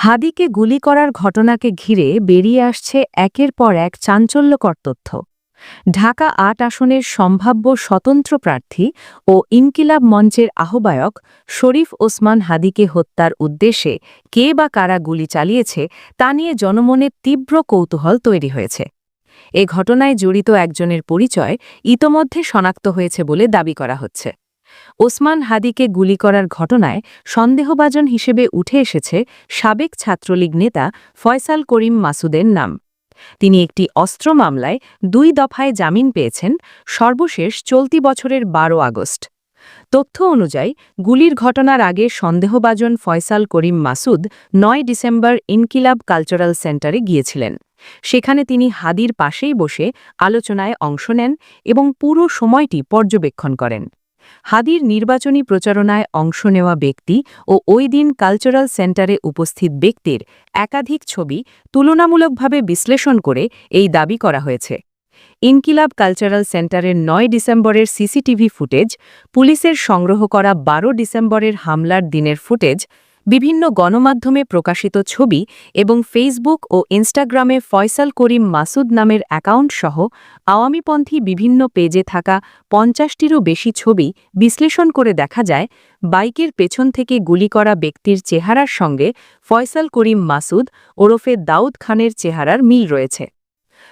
হাদিকে গুলি করার ঘটনাকে ঘিরে বেরিয়ে আসছে একের পর এক চাঞ্চল্যকর তথ্য। ঢাকা আট আসনের সম্ভাব্য স্বতন্ত্র প্রার্থী ও ইনকিলাব মঞ্চের আহ্বায়ক শরীফ ওসমান হাদিকে হত্যার উদ্দেশ্যে কে বা কারা গুলি চালিয়েছে তা নিয়ে জনমনে তীব্র কৌতূহল তৈরি হয়েছে। এ ঘটনায় জড়িত একজনের পরিচয় ইতোমধ্যে শনাক্ত হয়েছে বলে দাবি করা হচ্ছে। ওসমান হাদিকে গুলি করার ঘটনায় সন্দেহভাজন হিসেবে উঠে এসেছে সাবেক ছাত্রলীগ নেতা ফয়সাল করিম মাসুদের নাম। তিনি একটি অস্ত্র মামলায় দুই দফায় জামিন পেয়েছেন, সর্বশেষ চলতি বছরের বারো আগস্ট। তথ্য অনুযায়ী, গুলির ঘটনার আগে সন্দেহভাজন ফয়সাল করিম মাসুদ নয় ডিসেম্বর ইনকিলাব কালচারাল সেন্টারে গিয়েছিলেন। সেখানে তিনি হাদির পাশেই বসে আলোচনায় অংশ নেন এবং পুরো সময়টি পর্যবেক্ষণ করেন। হাদির নির্বাচনী প্রচারণায় অংশ নেওয়া ব্যক্তি ও ওই দিন কালচারাল সেন্টারে উপস্থিত ব্যক্তির একাধিক ছবি তুলনামূলকভাবে বিশ্লেষণ করে এই দাবি করা হয়েছে। ইনকিলাব কালচারাল সেন্টারের নয় ডিসেম্বরের সিসিটিভি ফুটেজ, পুলিশের সংগ্রহ করা বারো ডিসেম্বরের হামলার দিনের ফুটেজ বিভিন্ন গণমাধ্যমে প্রকাশিত ছবি এবং ফেসবুক ও ইনস্টাগ্রামে ফয়সাল করিম মাসুদ নামের অ্যাকাউন্ট সহ আওয়ামীপন্থী বিভিন্ন পেজে থাকা পঞ্চাশটিরও বেশি ছবি বিশ্লেষণ করে দেখা যায়, বাইকের পেছন থেকে গুলি করা ব্যক্তির চেহারার সঙ্গে ফয়সাল করিম মাসুদ ওরফে দাউদ খানের চেহারার মিল রয়েছে।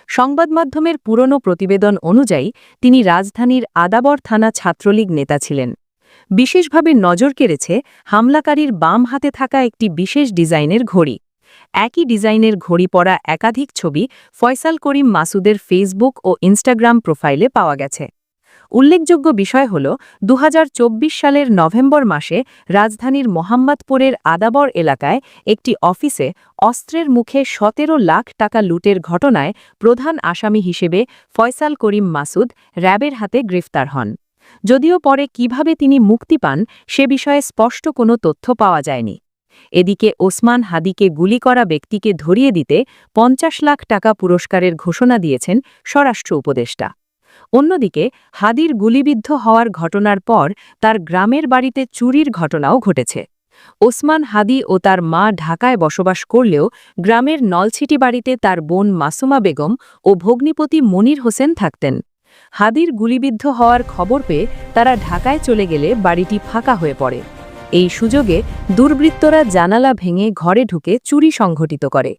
সংবাদ মাধ্যমের পুরনো প্রতিবেদন অনুযায়ী তিনি রাজধানীর আদাবর থানা ছাত্রলীগ নেতা ছিলেন। বিশেষভাবে নজর কেড়েছে হামলাকারীর বাম হাতে থাকা একটি বিশেষ ডিজাইনের ঘড়ি। একই ডিজাইনের ঘড়ি পরা একাধিক ছবি ফয়সাল করিম মাসুদের ফেসবুক ও ইনস্টাগ্রাম প্রোফাইলে পাওয়া গেছে। উল্লেখযোগ্য বিষয় হল, দুহাজার চব্বিশ সালের নভেম্বর মাসে রাজধানীর মোহাম্মদপুরের আদাবর এলাকায় একটি অফিসে অস্ত্রের মুখে সতেরো লাখ টাকা লুটের ঘটনায় প্রধান আসামি হিসেবে ফয়সাল করিম মাসুদ র্যাবের হাতে গ্রেফতার হন। যদিও পরে কীভাবে তিনি মুক্তি পান সে বিষয়ে স্পষ্ট কোনো তথ্য পাওয়া যায়নি। এদিকে ওসমান হাদিকে গুলি করা ব্যক্তিকে ধরিয়ে দিতে পঞ্চাশ লাখ টাকা পুরস্কারের ঘোষণা দিয়েছেন স্বরাষ্ট্র উপদেষ্টা। অন্যদিকে হাদির গুলিবিদ্ধ হওয়ার ঘটনার পর তার গ্রামের বাড়িতে চুরির ঘটনাও ঘটেছে। ওসমান হাদি ও তার মা ঢাকায় বসবাস করলেও গ্রামের নলছিটি বাড়িতে তার বোন মাসুমা বেগম ও ভগ্নিপতি মনির হোসেন থাকতেন। হাদির গুলিবিদ্ধ হওয়ার খবর পেয়ে তারা ঢাকায় চলে গেলে বাড়িটি ফাঁকা হয়ে পড়ে। এই সুযোগে দুর্বৃত্তরা জানালা ভেঙে ঘরে ঢুকে চুরি সংঘটিত করে।